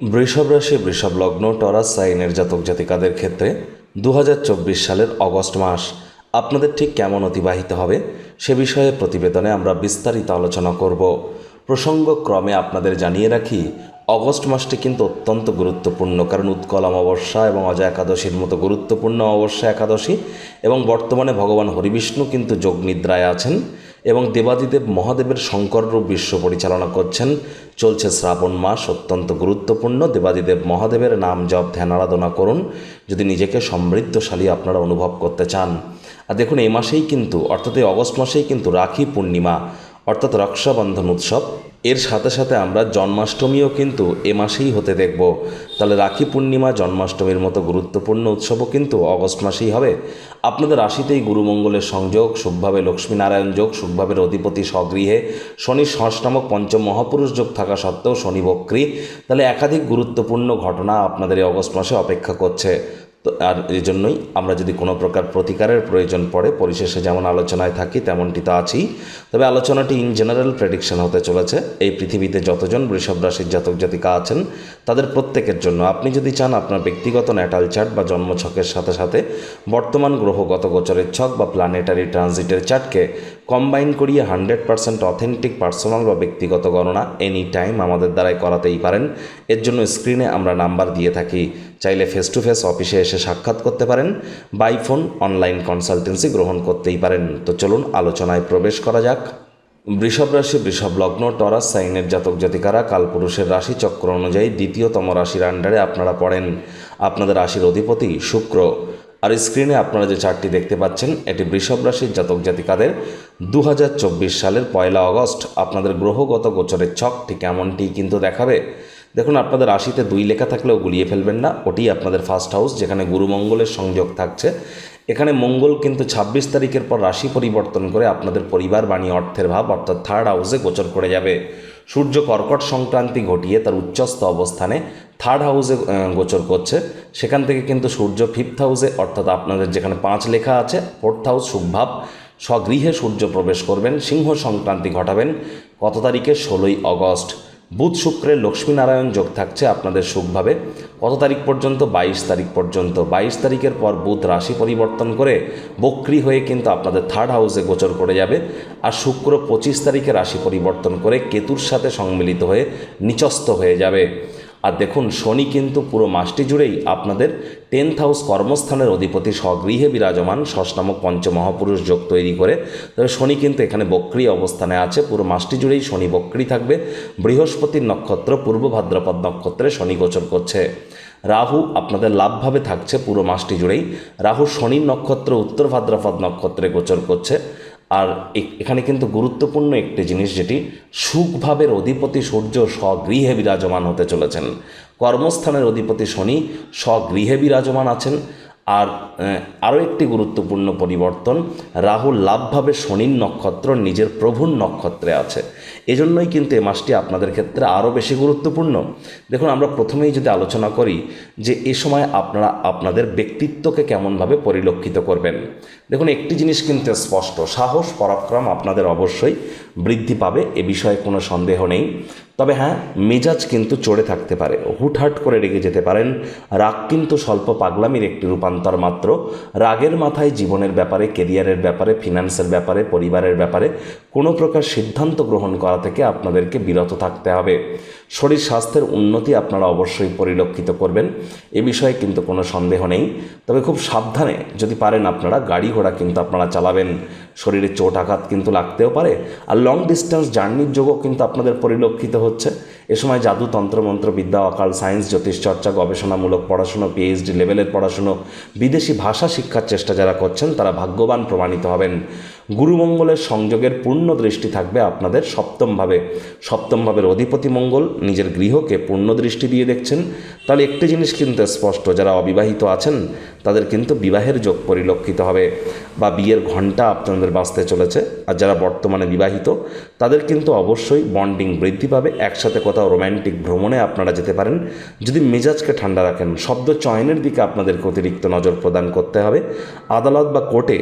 বৃষভ রাশি, বৃষভ লগ্ন, টরাস, সাইনের জাতক জাতিকাদের ক্ষেত্রে দু হাজার চব্বিশ সালের অগস্ট মাস আপনাদের ঠিক কেমন অতিবাহিত হবে সে বিষয়ে প্রতিবেদনে আমরা বিস্তারিত আলোচনা করব। প্রসঙ্গক্রমে আপনাদের জানিয়ে রাখি, অগস্ট মাসটি কিন্তু অত্যন্ত গুরুত্বপূর্ণ কারণ উৎকল অমাবস্যা এবং অজয় একাদশীর মতো গুরুত্বপূর্ণ অমাবস্যা একাদশী এবং বর্তমানে ভগবান হরিবিষ্ণু কিন্তু যোগ নিদ্রায় আছেন। এবং দেবাদিদেব মহাদেবের শঙ্কর রূপ বিশ্ব পরিচালনা করছেন। চলছে শ্রাবণ মাস, অত্যন্ত গুরুত্বপূর্ণ। দেবাদিদেব মহাদেবের নাম জপ, ধ্যান, আরাধনা করুন। যদি নিজেকে সমৃদ্ধশালী আপনারা অনুভব করতে চান। আর দেখুন, এই মাসেই কিন্তু, অর্থাৎ এই অগস্ট মাসেই কিন্তু রাখি পূর্ণিমা, অর্থাৎ রক্ষাবন্ধন উৎসব। এর সাথে সাথে আমরা জন্মাষ্টমীও কিন্তু এ মাসেই হতে দেখব। তাহলে রাখি পূর্ণিমা জন্মাষ্টমীর মতো গুরুত্বপূর্ণ উৎসবও কিন্তু অগস্ট মাসেই হবে। আপনাদের রাশিতেই গুরুমঙ্গলের সংযোগ সুখভাবে লক্ষ্মীনারায়ণ যোগ সুখভাবের অধিপতি স্বগৃহে, শনি ষষ্ঠ নামক পঞ্চম মহাপুরুষ যোগ থাকা সত্ত্বেও শনি বক্রী। তাহলে একাধিক গুরুত্বপূর্ণ ঘটনা আপনাদের এই অগস্ট মাসে অপেক্ষা করছে। তো আর এই জন্যই আমরা যদি কোনো প্রকার প্রতিকারের প্রয়োজন পড়ে, পরিশেষে যেমন আলোচনায় থাকি, তেমনটি তো আছেই। তবে আলোচনাটি ইন জেনারেল প্রেডিকশন হতে চলেছে। এই পৃথিবীতে যতজন বৃষভ রাশির জাতক জাতিকা আছেন, তাদের প্রত্যেকের জন্য। আপনি যদি চান আপনার ব্যক্তিগত ন্যাটাল চার্ট বা জন্মছকের সাথে সাথে বর্তমান গ্রহগত গোচরের ছক বা প্ল্যানেটারি ট্রানজিটের চার্টকে কম্বাইন করিয়ে হান্ড্রেড পার্সেন্ট অথেন্টিক পার্সোনাল বা ব্যক্তিগত গণনা এনি টাইম আমাদের দ্বারাই করাতেই পারেন। এর জন্য স্ক্রিনে আমরা নাম্বার দিয়ে থাকি। চাইলে ফেস টু ফেস অফিসে এসে সাক্ষাৎ করতে পারেন বাই ফোন অনলাইন কনসালটেন্সি গ্রহণ করতেই পারেন। তো চলুন, আলোচনায় প্রবেশ করা যাক। বৃষভ রাশি, বৃষভ লগ্ন, টরাস, সাইনের জাতক জাতিকারা কালপুরুষের রাশি চক্র অনুযায়ী দ্বিতীয়তম রাশির আন্ডারে আপনারা পড়েন। আপনাদের রাশির অধিপতি শুক্র। আর স্ক্রিনে আপনারা যে চারটি দেখতে পাচ্ছেন, এটি বৃষভ রাশির জাতক জাতিকাদের দু হাজার চব্বিশ সালের পয়লা আগস্ট। আপনাদের গ্রহগত গোচরের ছক ঠিক এমনটি কিন্তু দেখাবে। দেখুন, আপনাদের রাশিতে দুই লেখা থাকলেও গুলিয়ে ফেলবেন না। ওটি আপনাদের ফার্স্ট হাউস যেখানে গুরুমঙ্গলের সংযোগ থাকছে। এখানে মঙ্গল কিন্তু ছাব্বিশ তারিখের পর রাশি পরিবর্তন করে আপনাদের পরিবার, বাণী, অর্থের ভাব, অর্থাৎ থার্ড হাউসে গোচর করে যাবে। সূর্য কর্কট সংক্রান্তি ঘটিয়ে তার উচ্চস্থ অবস্থানে থার্ড হাউসে গোচর করছে। সেখান থেকে কিন্তু সূর্য ফিফথ হাউসে অর্থাৎ আপনাদের যেখানে পাঁচ লেখা আছে ফোর্থ হাউস শুভভাব স্বগৃহে সূর্য প্রবেশ করবেন, সিংহ সংক্রান্তি ঘটাবেন। কত তারিখে? ষোলোই অগস্ট বুধ শুক্রের লক্ষ্মীনারায়ণ যোগ থাকছে আপনাদের সুখভাবে। কত তারিখ পর্যন্ত? বাইশ তারিখ পর্যন্ত। বাইশ তারিখের পর বুধ রাশি পরিবর্তন করে বক্রি হয়ে কিন্তু আপনাদের থার্ড হাউসে গোচর করে যাবে। আর শুক্র পঁচিশ তারিখে রাশি পরিবর্তন করে কেতুর সাথে সম্মিলিত হয়ে নিচস্থ হয়ে যাবে। আর দেখুন শনি কিন্তু পুরো মাসটি জুড়েই আপনাদের টেন্থ হাউস কর্মস্থানের অধিপতি স্বগৃহে বিরাজমান ষষ্ঠ নামক পঞ্চমহাপুরুষ যোগ তৈরি করে। তবে শনি কিন্তু এখানে বক্রি অবস্থানে আছে। পুরো মাসটি জুড়েই শনি বক্রি থাকবে। বৃহস্পতির নক্ষত্র পূর্ব ভাদ্রপদ নক্ষত্রে শনি গোচর করছে। রাহু আপনাদের লাভভাবে থাকছে। পুরো মাসটি জুড়েই রাহু শনির নক্ষত্র, উত্তর ভাদ্রপদ নক্ষত্রে গোচর করছে। আর এখানে কিন্তু গুরুত্বপূর্ণ একটি জিনিস যেটি সুখভাবের অধিপতি সূর্য স্বগৃহে বিরাজমান হতে চলেছেন। কর্মস্থানের অধিপতি শনি স্বগৃহে বিরাজমান আছেন। আর আরও একটি গুরুত্বপূর্ণ পরিবর্তন, রাহু লাভভাবে শনির নক্ষত্র, নিজের প্রভুর নক্ষত্রে আছে। এজন্যই কিন্তু এ মাসটি আপনাদের ক্ষেত্রে আরও বেশি গুরুত্বপূর্ণ। দেখুন, আমরা প্রথমেই যদি আলোচনা করি যে এ সময় আপনারা আপনাদের ব্যক্তিত্বকে কেমনভাবে পরিলক্ষিত করবেন। দেখুন, একটি জিনিস কিন্তু স্পষ্ট, সাহস, পরাক্রম আপনাদের অবশ্যই বৃদ্ধি পাবে, এ বিষয়ে কোনো সন্দেহ নেই। তবে হ্যাঁ মেজাজ কিন্তু চড়ে থাকতে পারে। হুটহাট করে রেগে যেতে পারেন। রাগ কিন্তু স্বল্প পাগলামির একটি রূপান্তর মাত্র। রাগের মাথায় জীবনের ব্যাপারে, কেরিয়ারের ব্যাপারে, ফিনান্সের ব্যাপারে, পরিবারের ব্যাপারে কোনো প্রকার সিদ্ধান্ত গ্রহণ করা থেকে আপনাদেরকে বিরত থাকতে হবে। শরীর স্বাস্থ্যের উন্নতি আপনারা অবশ্যই পরিলক্ষিত করবেন। এ বিষয়ে কিন্তু কোনো সন্দেহ নেই। তবে খুব সাবধানে যদি পারেন আপনারা, গাড়ি ঘোড়া কিন্তু আপনারা চালাবেন। শরীরে চোট আঘাত কিন্তু লাগতেও পারে। আর লং ডিস্টেন্স জার্নির যোগও কিন্তু আপনাদের পরিলক্ষিত হচ্ছে। এ সময় জাদু তন্ত্রমন্ত্র বিদ্যা, অকাল সায়েন্স জ্যোতিষচর্চা গবেষণামূলক পড়াশুনো পিএইচডি লেভেলের পড়াশুনো, বিদেশি ভাষা শিক্ষার চেষ্টা যারা করছেন, তারা ভাগ্যবান প্রমাণিত হবেন। গুরুমঙ্গলের সংযোগের পূর্ণ দৃষ্টি থাকবে আপনাদের সপ্তমভাবে। সপ্তমভাবের অধিপতি মঙ্গল নিজের গৃহকে পূর্ণ দৃষ্টি দিয়ে দেখছেন। তাহলে একটি জিনিস কিন্তু স্পষ্ট, যারা অবিবাহিত আছেন, তাদের কিন্তু বিবাহের যোগ পরিলক্ষিত হবে বা বিয়ের ঘণ্টা আপনাদের বাঁচতে চলেছে। আর যারা বর্তমানে বিবাহিত, তাদের কিন্তু অবশ্যই বন্ডিং বৃদ্ধি পাবে। একসাথে কোথাও রোম্যান্টিক ভ্রমণে আপনারা যেতে পারেন। যদি মেজাজকে ঠান্ডা রাখেন, শব্দ চয়নের দিকে আপনাদেরকে অতিরিক্ত নজর প্রদান করতে হবে। আদালত বা কোর্টে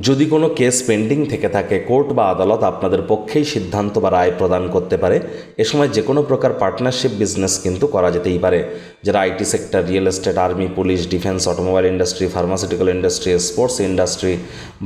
যদি কোনো কেস পেন্ডিং থেকে থাকে কোর্ট বা আদালত আপনাদের পক্ষেই সিদ্ধান্ত বা রায় প্রদান করতে পারে। এ সময় যে কোনো প্রকার পার্টনারশিপ বিজনেস কিন্তু করা যেতেই পারে। যারা IT sector, real estate, army, police, defence, automobile industry, pharmaceutical industry, sports industry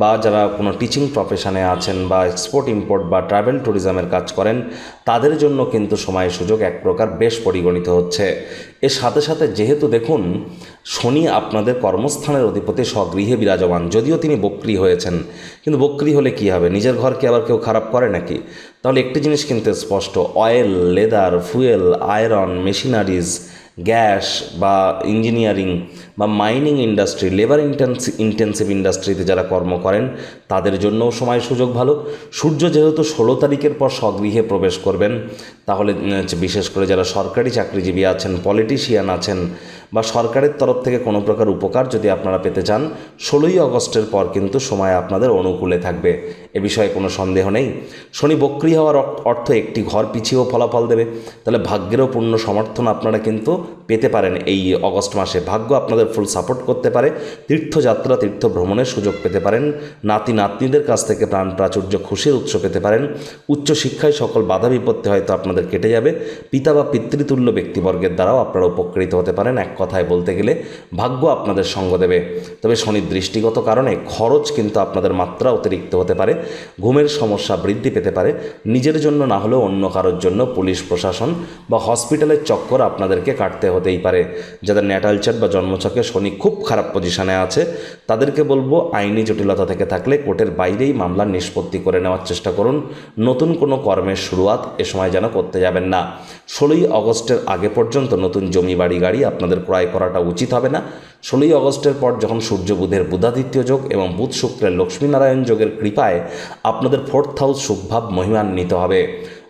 বা যারা কোনো টিচিং প্রফেশনে আছেন বা এক্সপোর্ট, ইম্পোর্ট বা ট্রাভেল ট্যুরিজমের কাজ করেন তাদের জন্য কিন্তু সময় সুযোগ এক প্রকার বেশ পরিগণিত হচ্ছে। এর সাথে সাথে যেহেতু দেখুন, শনি আপনাদের কর্মস্থানের অধিপতি স্বগৃহে বিরাজমান, যদিও তিনি বক্রি হয়েছেন। কিন্তু বক্রি হলে কি হবে? নিজের ঘরকে আবার কেউ খারাপ করে নাকি? তাহলে একটি জিনিস কিন্তু স্পষ্ট, oil, leather, fuel, iron, machineries, gas বা ইঞ্জিনিয়ারিং বা mining industry labour intensive intensive ইন্ডাস্ট্রিতে যারা কর্ম করেন, তাদের জন্যও সময় সুযোগ ভালো। সূর্য যেহেতু ষোলো তারিখের পর স্বগৃহে প্রবেশ করবেন, তাহলে বিশেষ করে যারা সরকারি চাকরিজীবী আছেন পলিটিশিয়ান আছেন, বা সরকারের তরফ থেকে কোনো প্রকার উপকার যদি আপনারা পেতে চান, ষোলোই আগস্টের পর কিন্তু সময় আপনাদের অনুকূলে থাকবে। এ বিষয়ে কোনো সন্দেহ নেই। শনি বক্রি হওয়ার অর্থ একটি ঘর পিছিয়েও ফলাফল দেবে। তাহলে ভাগ্যেরও পূর্ণ সমর্থন আপনারা কিন্তু পেতে পারেন এই অগস্ট মাসে। ভাগ্য আপনাদের ফুল সাপোর্ট করতে পারে, তীর্থযাত্রা তীর্থ ভ্রমণের সুযোগ পেতে পারেন, নাতি, নাতনিদের কাছ থেকে প্রাণ প্রাচুর্য, খুশির উৎস পেতে পারেন, উচ্চশিক্ষায় সকল বাধা বিপত্তি হয়তো আপনাদের কেটে যাবে, পিতা বা পিতৃতুল্য ব্যক্তিবর্গের দ্বারাও আপনারা উপকৃত হতে পারেন, এক কথায় বলতে গেলে ভাগ্য আপনাদের সঙ্গ দেবে। তবে শনির দৃষ্টিগত কারণে খরচ কিন্তু আপনাদের মাত্রা অতিরিক্ত হতে পারে, ঘুমের সমস্যা বৃদ্ধি পেতে পারে, নিজের জন্য না হলেও অন্য কারোর জন্য পুলিশ, প্রশাসন বা হসপিটালের চক্কর আপনাদেরকে কাটতে হতেই পারে। যাদের ন্যাটালচার বা জন্মছকে শনি খুব খারাপ পজিশনে আছে। তাদেরকে বলব, আইনি জটিলতা থেকে থাকলে কোর্টের বাইরেই মামলার নিষ্পত্তি করে নেওয়ার চেষ্টা করুন। নতুন কোনো কর্মের শুরুয়াত এ সময় যেন করতে যাবেন না। ষোলোই অগস্টের আগে পর্যন্ত নতুন জমি, বাড়ি, গাড়ি আপনাদের ক্রয় করাটা উচিত হবে না। ষোলোই অগস্টের পর যখন সূর্য বুধের বুধাদিত্য যোগ এবং বুধ শুক্রের লক্ষ্মীনারায়ণ যোগের কৃপায় আপনাদের ফোর্থ হাউস সুখভাব মহিমান্বিত হবে।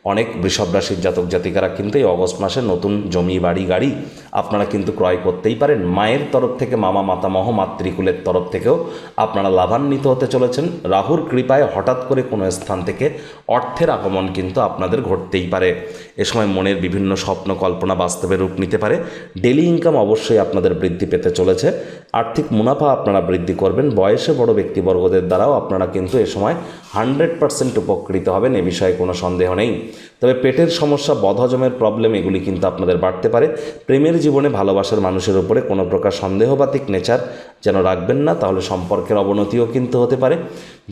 অনেক বৃষভ রাশির জাতক জাতিকারা কিন্তু এই অগস্ট মাসে নতুন জমি, বাড়ি, গাড়ি আপনারা কিন্তু ক্রয় করতেই পারেন। মায়ের তরফ থেকে, মামা, মাতামহ, মাতৃকুলের তরফ থেকেও আপনারা লাভান্বিত হতে চলেছেন। রাহুর কৃপায় হঠাৎ করে কোনো স্থান থেকে অর্থের আগমন কিন্তু আপনাদের ঘটতেই পারে। এ সময় মনের বিভিন্ন স্বপ্ন, কল্পনা বাস্তবে রূপ নিতে পারে। ডেলি ইনকাম অবশ্যই আপনাদের বৃদ্ধি পেতে চলেছে। আর্থিক মুনাফা আপনারা বৃদ্ধি করবেন। বয়সে বড় ব্যক্তিবর্গদের দ্বারাও আপনারা কিন্তু এ সময় হান্ড্রেড পার্সেন্ট উপকৃত হবেন। এ বিষয়ে কোনো সন্দেহ নেই। তবে পেটের সমস্যা, বদহজমের প্রবলেম এগুলি কিন্তু আপনাদের বাড়তে পারে। প্রেমের জীবনে ভালোবাসার মানুষের উপরে কোনো প্রকার সন্দেহবাতিক নেচার যেন রাখবেন না, তাহলে সম্পর্কের অবনতিও কিন্তু হতে পারে।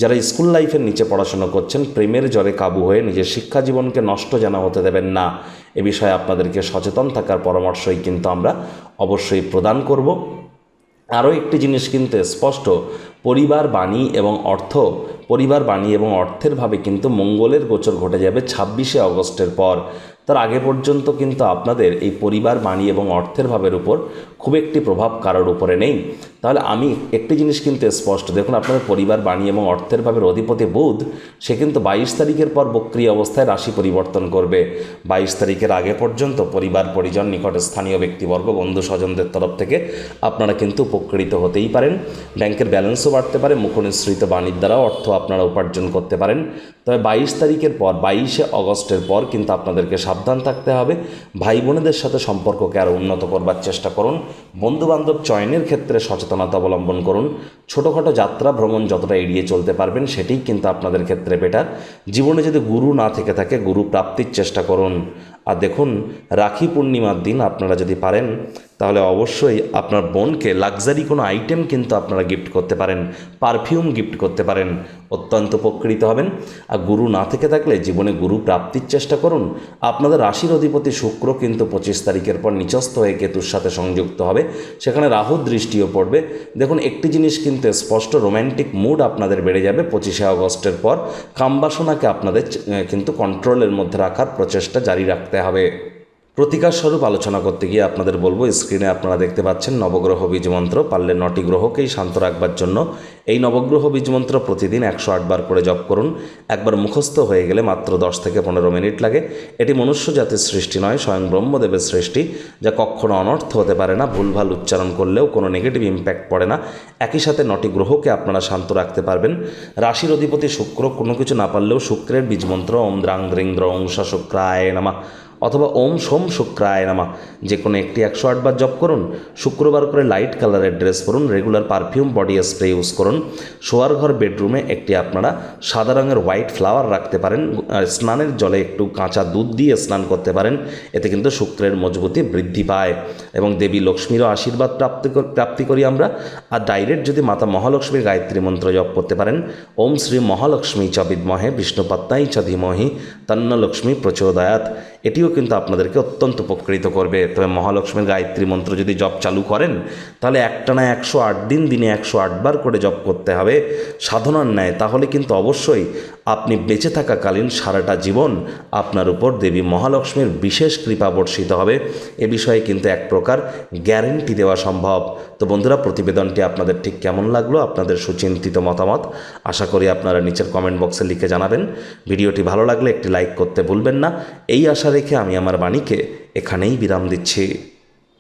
যারা স্কুল লাইফের নিচে পড়াশোনা করছেন, প্রেমের জ্বরে কাবু হয়ে নিজের শিক্ষা জীবনকে নষ্ট যেন হতে দেবেন না, এ বিষয়ে আপনাদেরকে সচেতন থাকার পরামর্শই কিন্তু আমরা অবশ্যই প্রদান করব। আরও একটি জিনিস কিন্তু স্পষ্ট, পরিবার, বাণী এবং অর্থ পরিবার বাণী এবং অর্থের ভাবে কিন্তু মঙ্গলের গোচর ঘটে যাবে ছাব্বিশে অগস্টের পর। তার আগে পর্যন্ত কিন্তু আপনাদের এই পরিবার বাণী এবং অর্থের ভাবের উপর খুব একটি প্রভাব কারোর উপরে নেই। তাহলে আমি একটি জিনিস কিন্তু স্পষ্ট। দেখুন, আপনাদের পরিবার, বাণী এবং অর্থের ভাবের অধিপতি বুধ, সে কিন্তু বাইশ তারিখের পর বক্রিয় অবস্থায় রাশি পরিবর্তন করবে। বাইশ তারিখের আগে পর্যন্ত পরিবার, পরিজন, নিকট স্থানীয় ব্যক্তিবর্গ, বন্ধু স্বজনদের তরফ থেকে আপনারা কিন্তু উপকৃত হতেই পারেন। ব্যাংকের ব্যালেন্সও বাড়তে পারে, মুখনিসৃত বাণীর দ্বারাও অর্থ আপনারা উপার্জন করতে পারেন। তবে বাইশ তারিখের পর, বাইশে অগস্টের পর কিন্তু আপনাদেরকে সাবধান থাকতে হবে। ভাই বোনেদের সাথে সম্পর্ককে আরও উন্নত করবার চেষ্টা করুন। বন্ধুবান্ধব চয়নের ক্ষেত্রে সচেতনতা অবলম্বন করুন। ছোটোখাটো যাত্রা ভ্রমণ যতটা এড়িয়ে চলতে পারবেন সেটিই কিন্তু আপনাদের ক্ষেত্রে বেটার জীবনে যদি গুরু না থেকে থাকে, গুরু প্রাপ্তির চেষ্টা করুন। আর দেখুন, রাখি পূর্ণিমার দিন আপনারা যদি পারেন, তাহলে অবশ্যই আপনার বোনকে লাক্সারি কোনো আইটেম কিন্তু আপনারা গিফট করতে পারেন পারফিউম গিফট করতে পারেন, অত্যন্ত উপকৃত হবেন। আর গুরু না থেকে থাকলে জীবনে গুরু প্রাপ্তির চেষ্টা করুন। আপনাদের রাশির অধিপতি শুক্র কিন্তু পঁচিশ তারিখের পর নিচস্থ হয়ে কেতুর সাথে সংযুক্ত হবে, সেখানে রাহু দৃষ্টিও পড়বে। দেখুন, একটি জিনিস কিন্তু স্পষ্ট রোম্যান্টিক মুড আপনাদের বেড়ে যাবে পঁচিশে আগস্টের পর। কামবাসনাকে আপনাদের কিন্তু কন্ট্রোলের মধ্যে রাখার প্রচেষ্টা জারি রাখতে হবে। প্রতিকার স্বরূপ আলোচনা করতে গিয়ে আপনাদের বলব, স্ক্রিনে আপনারা দেখতে পাচ্ছেন নবগ্রহ বীজ মন্ত্র, পারলে নটি গ্রহকেই শান্ত রাখবার জন্য। এই নবগ্রহ বীজ মন্ত্র প্রতিদিন একশো আটবার করে জপ করুন। একবার মুখস্থ হয়ে গেলে মাত্র দশ থেকে পনেরো মিনিট লাগে। এটি মনুষ্য জাতির সৃষ্টি নয়, স্বয়ং ব্রহ্মদেবের সৃষ্টি, যা কখনো অনর্থ হতে পারে না। ভুলভাল উচ্চারণ করলেও কোনো নেগেটিভ ইম্প্যাক্ট পড়ে না। একই সাথে নটি গ্রহকে আপনারা শান্ত রাখতে পারবেন। রাশির অধিপতি শুক্র কোনো কিছু না পারলেও শুক্রের বীজ মন্ত্র, ওম দ্রাং দ্রিং দ্রংসা শুক্রায় নামা। অথবা ওম সোম শুক্রায় নামা। যে কোনো একটি একশো আটবার জপ করুন, শুক্রবার করে লাইট কালারের ড্রেস পরুন regular perfume body spray use করুন। শোয়ার ঘর বেডরুমে একটি আপনারা সাদা রঙের হোয়াইট ফ্লাওয়ার রাখতে পারেন স্নানের জলে একটু কাঁচা দুধ দিয়ে স্নান করতে পারেন, এতে কিন্তু শুক্রের মজবুতি বৃদ্ধি পায়। এবং দেবী লক্ষ্মীরও আশীর্বাদ প্রাপ্তি প্রাপ্তি করি আমরা। আর ডাইরেক্ট যদি মাতা মহালক্ষ্মীর গায়ত্রী মন্ত্র জপ করতে পারেন, ওম শ্রী মহালক্ষ্মী চ বিদ্মহে বিষ্ণুপত্নাই চ ধীমহি তন্ন লক্ষ্মী প্রচোদয়াত। এটিও কিন্তু আপনাদেরকে অত্যন্ত উপকৃত করবে। তবে মহালক্ষ্মীর গায়ত্রী মন্ত্র যদি জপ চালু করেন, তাহলে একটানা একশো আট দিন দিনে একশো আটবার করে জপ করতে হবে। সাধনার ন্যায়, তাহলে কিন্তু অবশ্যই আপনি বেঁচে থাকাকালীন সারাটা জীবন আপনার উপর দেবী মহালক্ষ্মীর বিশেষ কৃপা বর্ষিত হবে। এ বিষয়ে কিন্তু এক প্রকার গ্যারেন্টি দেওয়া সম্ভব। তো বন্ধুরা, প্রতিবেদনটি আপনাদের ঠিক কেমন লাগল, আপনাদের সুচিন্তিত মতামত, আশা করি আপনারা নিচের কমেন্ট বক্সে লিখে জানাবেন। ভিডিওটি ভালো লাগলে একটি লাইক করতে ভুলবেন না। এই আশা রেখে আমি আমার বাণীকে এখানেই বিরাম দিচ্ছি।